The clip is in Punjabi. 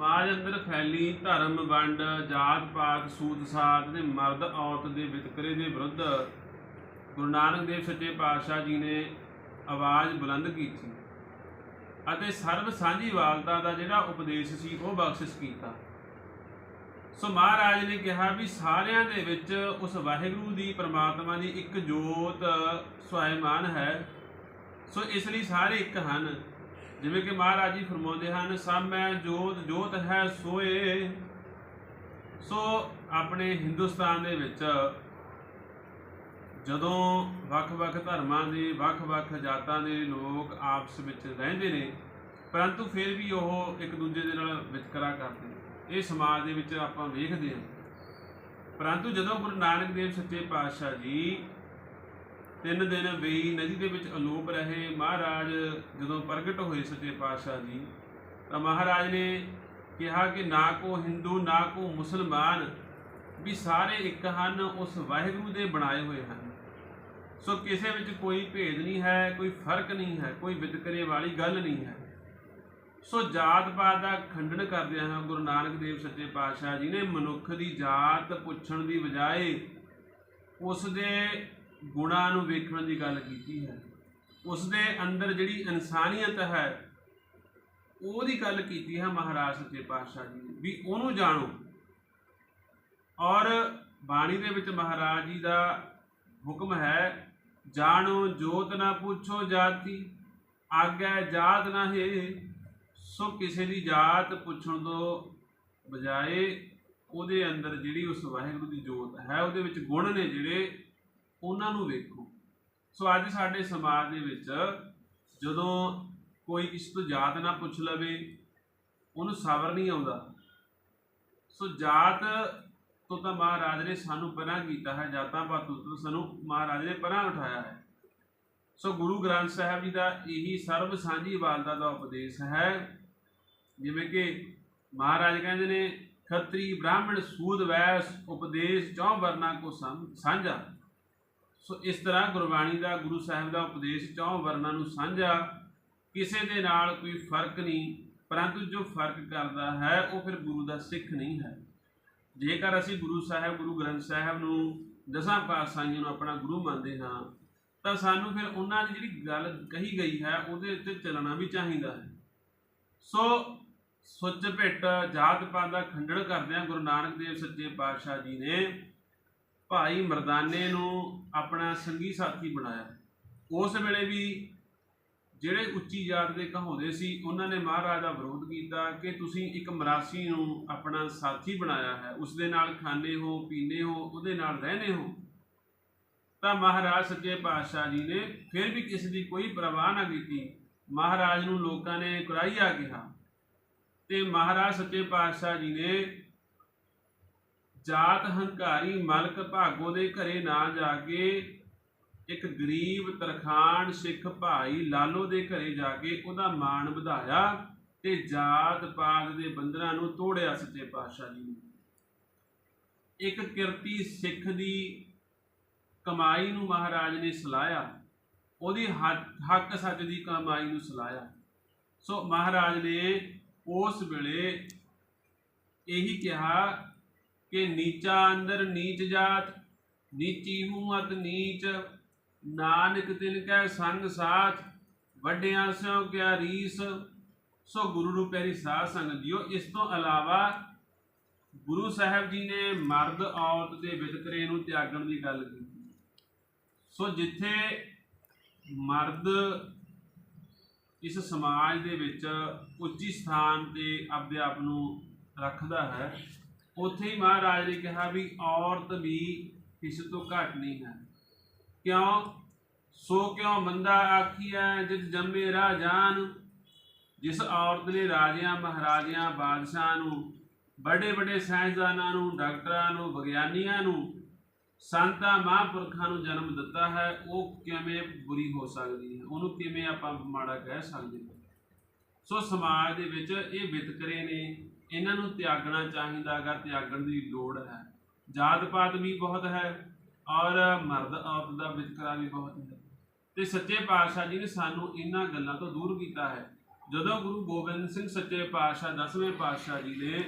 ਸਮਾਜ ਅੰਦਰ ਫੈਲੀ ਧਰਮ, ਵੰਡ, ਜਾਤ ਪਾਤ, ਸੂਤ ਸਾਤ ਤੇ ਮਰਦ ਔਰਤ ਦੇ ਵਿਤਕਰੇ ਦੇ ਵਿਰੁੱਧ ਗੁਰੂ ਨਾਨਕ ਦੇਵ ਸੱਚੇ ਪਾਤਸ਼ਾਹ ਜੀ ਨੇ ਆਵਾਜ਼ ਬੁਲੰਦ ਕੀਤੀ ਅਤੇ ਸਰਬ ਸਾਂਝੀਵਾਲਤਾ ਦਾ ਜਿਹੜਾ ਉਪਦੇਸ਼ ਸੀ ਉਹ ਬਖਸ਼ਿਸ਼ ਕੀਤਾ। ਸੋ ਮਹਾਰਾਜ ਨੇ ਕਿਹਾ ਵੀ ਸਾਰਿਆਂ ਦੇ ਵਿੱਚ ਉਸ ਵਾਹਿਗੁਰੂ ਦੀ ਪ੍ਰਮਾਤਮਾ ਦੀ ਇੱਕ ਜੋਤ ਸੁਆਇਮਾਨ ਹੈ। ਸੋ ਇਸ ਲਈ ਸਾਰੇ ਇੱਕ ਹਨ। ਜਿਵੇਂ ਕਿ ਮਹਾਰਾਜ ਜੀ ਫਰਮਾਉਂਦੇ ਹਨ, ਸਭ ਮੈਂ ਜੋਤ ਜੋਤ ਹੈ ਸੋਏ। ਸੋ ਆਪਣੇ ਹਿੰਦੁਸਤਾਨ ਦੇ ਵਿੱਚ ਜਦੋਂ ਵੱਖ-ਵੱਖ ਧਰਮਾਂ ਦੇ, ਵੱਖ-ਵੱਖ ਜਾਤਾਂ ਦੇ ਲੋਕ ਆਪਸ ਵਿੱਚ ਰਹਿੰਦੇ ਨੇ, ਪਰੰਤੂ ਫਿਰ ਵੀ ਉਹ ਇੱਕ ਦੂਜੇ ਦੇ ਨਾਲ ਵਿਤਕਰਾ ਕਰਦੇ ਨੇ। ਇਹ ਸਮਾਜ ਦੇ ਵਿੱਚ ਆਪਾਂ ਵੇਖਦੇ ਹਾਂ। ਪਰੰਤੂ ਜਦੋਂ ਗੁਰੂ ਨਾਨਕ ਦੇਵ ਸੱਚੇ ਪਾਤਸ਼ਾਹ ਜੀ ਤਿੰਨ ਦਿਨ ਵੇਈ ਨਦੀ ਦੇ ਵਿੱਚ ਅਲੋਪ ਰਹੇ। ਮਹਾਰਾਜ ਜਦੋਂ ਪ੍ਰਗਟ ਹੋਏ ਸੱਚੇ ਪਾਤਸ਼ਾਹ ਜੀ, ਤਾਂ ਮਹਾਰਾਜ ਨੇ ਕਿਹਾ ਕਿ ਨਾ ਕੋ ਹਿੰਦੂ, ਨਾ ਕੋ ਮੁਸਲਮਾਨ ਵੀ ਸਾਰੇ ਇੱਕ ਹਨ, ਉਸ ਵਾਹਿਗੁਰੂ ਦੇ ਬਣਾਏ ਹੋਏ ਹਨ। ਸੋ ਕਿਸੇ ਵਿੱਚ ਕੋਈ ਭੇਦ ਨਹੀਂ ਹੈ, ਕੋਈ ਫ਼ਰਕ ਨਹੀਂ ਹੈ, ਕੋਈ ਵਿਤਕਰੇ ਵਾਲੀ ਗੱਲ ਨਹੀਂ ਹੈ। ਸੋ ਜਾਤ ਪਾਤ ਦਾ ਖੰਡਨ ਕਰਦਿਆਂ ਹਾਂ ਗੁਰੂ ਨਾਨਕ ਦੇਵ ਸੱਚੇ ਪਾਤਸ਼ਾਹ ਜੀ ਨੇ ਮਨੁੱਖ ਦੀ ਜਾਤ ਪੁੱਛਣ ਦੀ ਬਜਾਏ ਉਸ ਦੇ ਗੁਣਾਂ ਨੂੰ ਵੇਖਣ ਦੀ ਗੱਲ ਕੀਤੀ ਹੈ। ਉਸ ਦੇ ਅੰਦਰ ਜਿਹੜੀ ਇਨਸਾਨੀਅਤ ਹੈ, ਉਹਦੀ ਗੱਲ ਕੀਤੀ ਹੈ ਮਹਾਰਾਜ ਸੱਚੇ ਪਾਤਸ਼ਾਹ ਜੀ ਨੇ, ਵੀ ਉਹਨੂੰ ਜਾਣੋ। ਔਰ ਬਾਣੀ ਦੇ ਵਿੱਚ ਮਹਾਰਾਜ ਜੀ ਦਾ ਹੁਕਮ ਹੈ, ਜਾਣੋ ਜੋਤ ਨਾ ਪੁੱਛੋ ਜਾਤੀ, ਆਗੈ ਜਾਤ ਨਾ ਹੈ, ਸੋ ਕਿਸੇ ਦੀ ਜਾਤ ਪੁੱਛਣ ਤੋਂ ਬਜਾਏ ਉਹਦੇ ਅੰਦਰ ਜਿਹੜੀ ਉਸ ਵਾਹਿਗੁਰੂ ਦੀ ਜੋਤ ਹੈ, ਉਹਦੇ ਵਿੱਚ ਗੁਣ ਨੇ ਜਿਹੜੇ ਉਹਨਾਂ ਨੂੰ ਵੇਖੋ। ਸੋ ਅੱਜ ਸਾਡੇ ਸਮਾਜ ਦੇ ਵਿੱਚ ਜਦੋਂ ਕੋਈ ਕਿਸੇ ਤੋਂ ਜਾਤ ਨਾ ਪੁੱਛ ਲਵੇ, ਉਹਨੂੰ ਸਬਰ ਨਹੀਂ ਆਉਂਦਾ। ਸੋ ਜਾਤ ਤੋਂ ਤਾਂ ਮਹਾਰਾਜ ਨੇ ਸਾਨੂੰ ਪਰਾਂ ਕੀਤਾ ਹੈ, ਜਾਤਾਂ ਪਾਤੂ ਤੋਂ ਸਾਨੂੰ ਮਹਾਰਾਜ ਨੇ ਪਰਾਂ ਉਠਾਇਆ ਹੈ। ਸੋ ਗੁਰੂ ਗ੍ਰੰਥ ਸਾਹਿਬ ਜੀ ਦਾ ਇਹੀ ਸਰਬ ਸਾਂਝੀ ਵਾਲਤਾ ਦਾ ਉਪਦੇਸ਼ ਹੈ, ਜਿਵੇਂ ਕਿ ਮਹਾਰਾਜ ਕਹਿੰਦੇ ਨੇ, ਖੱਤਰੀ ਬ੍ਰਾਹਮਣ ਸੂਦ ਵੈਸ ਉਪਦੇਸ਼ ਚੌ ਵਰਨਾ ਕੋ ਸਾਂਝਾ। ਸੋ ਇਸ ਤਰ੍ਹਾਂ ਗੁਰਬਾਣੀ ਦਾ ਗੁਰੂ ਸਾਹਿਬ ਦਾ ਉਪਦੇਸ਼ ਚੌਂ ਵਰਨਾਂ ਨੂੰ ਸਾਂਝਾ, ਕਿਸੇ ਦੇ ਨਾਲ ਕੋਈ ਫ਼ਰਕ ਨਹੀਂ, ਪਰੰਤੂ ਜੋ ਫ਼ਰਕ ਕਰਦਾ ਹੈ, ਉਹ ਫਿਰ ਗੁਰੂ ਦਾ ਸਿੱਖ ਨਹੀਂ ਹੈ। ਜੇਕਰ ਅਸੀਂ ਗੁਰੂ ਸਾਹਿਬ, ਗੁਰੂ ਗ੍ਰੰਥ ਸਾਹਿਬ ਨੂੰ ਦਸਾਂ ਪਾਤਸ਼ਾਹੀਆਂ ਨੂੰ ਆਪਣਾ ਗੁਰੂ ਮੰਨਦੇ ਹਾਂ, ਤਾਂ ਸਾਨੂੰ ਫਿਰ ਉਹਨਾਂ ਦੀ ਜਿਹੜੀ ਗੱਲ ਕਹੀ ਗਈ ਹੈ, ਉਹਦੇ ਉੱਤੇ ਚੱਲਣਾ ਵੀ ਚਾਹੀਦਾ ਹੈ। ਸੋ ਸੁੱਚ ਭਿੱਟ ਜਾਤ ਪਾਤ ਦਾ ਖੰਡਨ ਕਰਦਿਆਂ ਗੁਰੂ ਨਾਨਕ ਦੇਵ ਸੱਚੇ ਪਾਤਸ਼ਾਹ ਜੀ ਨੇ ਭਾਈ ਮਰਦਾਨੇ ਨੂੰ ਆਪਣਾ ਸੰਗੀ ਸਾਥੀ ਬਣਾਇਆ। ਉਸ ਵੇਲੇ ਵੀ ਜਿਹੜੇ ਉੱਚੀ ਜਾਤ ਦੇ ਕਹਾਉਂਦੇ ਸੀ, ਉਹਨਾਂ ਨੇ ਮਹਾਰਾਜ ਦਾ ਵਿਰੋਧ ਕੀਤਾ ਕਿ ਤੁਸੀਂ ਇੱਕ ਮਰਾਸੀ ਨੂੰ ਆਪਣਾ ਸਾਥੀ ਬਣਾਇਆ ਹੈ। ਉਸ ਦੇ ਨਾਲ ਖਾਂਦੇ ਹੋ, ਪੀਂਦੇ ਹੋ, ਉਹਦੇ ਨਾਲ ਰਹਿੰਦੇ ਹੋ। ਤਾਂ ਮਹਾਰਾਜ ਸੱਚੇ ਪਾਤਸ਼ਾਹ ਜੀ ਨੇ ਫਿਰ ਵੀ ਕਿਸੇ ਦੀ ਕੋਈ ਪਰਵਾਹ ਨਾ ਕੀਤੀ। ਮਹਾਰਾਜ ਨੂੰ ਲੋਕਾਂ ਨੇ ਕੁਰਾਈਆ ਕਿਹਾ। ਤੇ ਮਹਾਰਾਜ ਸੱਚੇ ਪਾਤਸ਼ਾਹ ਜੀ ਨੇ ਜਾਤ ਹੰਕਾਰੀ ਮਲਕ ਭਾਗੋ ਦੇ ਘਰੇ ਨਾ ਜਾ ਕੇ, ਇੱਕ ਗਰੀਬ ਤਰਖਾਨ ਸਿੱਖ ਭਾਈ ਲਾਲੋ ਦੇ ਘਰੇ ਜਾ ਕੇ ਉਹਦਾ ਮਾਣ ਵਧਾਇਆ ਤੇ ਜਾਤ ਪਾਤ ਦੇ ਬੰਧਨਾਂ ਨੂੰ ਤੋੜਿਆ ਸੱਚੇ ਪਾਤਸ਼ਾਹ ਜੀ ਨੇ। ਇੱਕ ਕਿਰਤੀ ਸਿੱਖ ਦੀ ਕਮਾਈ ਨੂੰ ਮਹਾਰਾਜ ਨੇ ਸਲਾਇਆ, ਉਹਦੀ ਹੱਕ ਸੱਚ ਦੀ ਕਮਾਈ ਨੂੰ ਸਲਾਇਆ। ਸੋ ਮਹਾਰਾਜ ਨੇ ਉਸ ਵੇਲੇ ਇਹੀ ਕਿਹਾ ਕਿ ਨੀਚਾ ਅੰਦਰ ਨੀਚ ਜਾਤ, ਨੀਚੀ ਹੂੰ ਅਤ ਨੀਚ, ਨਾਨਕ ਤਿਨ ਕੈ ਸੰਗ ਸਾਥ, ਵੱਡਿਆਂ ਸਿਓ ਕਿਆ ਰੀਸ, ਸੋ ਗੁਰੂ ਨੂੰ ਪਿਆਰੀ ਸਾਧ ਸੰਗਤ ਜੀਓ, ਇਸ ਤੋਂ ਇਲਾਵਾ ਗੁਰੂ ਸਾਹਿਬ ਜੀ ਨੇ ਮਰਦ ਔਰਤ ਦੇ ਵਿਤਕਰੇ ਨੂੰ ਤਿਆਗਣ ਦੀ ਗੱਲ ਕੀਤੀ। ਸੋ ਜਿੱਥੇ ਮਰਦ ਇਸ ਸਮਾਜ ਦੇ ਵਿੱਚ ਉੱਚੀ ਸਥਾਨ ਤੇ ਆਪਦੇ ਆਪ ਨੂੰ ਰੱਖਦਾ ਹੈ ਉੱਥੇ ਹੀ ਮਹਾਰਾਜ ਨੇ ਕਿਹਾ ਵੀ ਔਰਤ ਵੀ ਕਿਸੇ ਤੋਂ ਘੱਟ ਨਹੀਂ ਹੈ। ਕਿਉਂ? ਸੋ ਕਿਉ ਮੰਦਾ ਆਖੀਐ, ਜਿਤ ਜੰਮੇ ਰਾਜਾਨ ਜਿਸ ਔਰਤ ਨੇ ਰਾਜਿਆਂ, ਮਹਾਰਾਜਿਆਂ, ਬਾਦਸ਼ਾਹਾਂ ਨੂੰ ਵੱਡੇ ਵੱਡੇ ਸਾਇੰਸਦਾਨਾਂ ਨੂੰ, ਡਾਕਟਰਾਂ ਨੂੰ, ਵਿਗਿਆਨੀਆਂ ਨੂੰ, ਸੰਤਾਂ, ਮਹਾਂਪੁਰਖਾਂ ਨੂੰ ਜਨਮ ਦਿੱਤਾ ਹੈ, ਉਹ ਕਿਵੇਂ ਬੁਰੀ ਹੋ ਸਕਦੀ ਹੈ? ਉਹਨੂੰ ਕਿਵੇਂ ਆਪਾਂ ਮਾੜਾ ਕਹਿ ਸਕਦੇ ਹਾਂ? ਸੋ ਸਮਾਜ ਦੇ ਵਿੱਚ ਇਹ ਵਿਤਕਰੇ ਨੇ। ਇਹਨਾਂ ਨੂੰ ਤਿਆਗਣਾ ਚਾਹੀਦਾ ਅਗਰ ਤਿਆਗਣ ਦੀ ਲੋੜ ਹੈ। ਜਾਤ ਪਾਤ ਵੀ ਬਹੁਤ ਹੈ ਔਰ ਮਰਦ ਔਰਤ ਦਾ ਵਿਤਕਰਾ ਵੀ ਬਹੁਤ ਹੈ। ਤੇ ਸੱਚੇ ਪਾਤਸ਼ਾਹ ਜੀ ਨੇ ਸਾਨੂੰ ਇਹਨਾਂ ਗੱਲਾਂ ਤੋਂ ਦੂਰ ਕੀਤਾ ਹੈ। ਜਦੋਂ ਗੁਰੂ ਗੋਬਿੰਦ ਸਿੰਘ ਸੱਚੇ ਪਾਤਸ਼ਾਹ, ਦਸਵੇਂ ਪਾਤਸ਼ਾਹ ਜੀ ਨੇ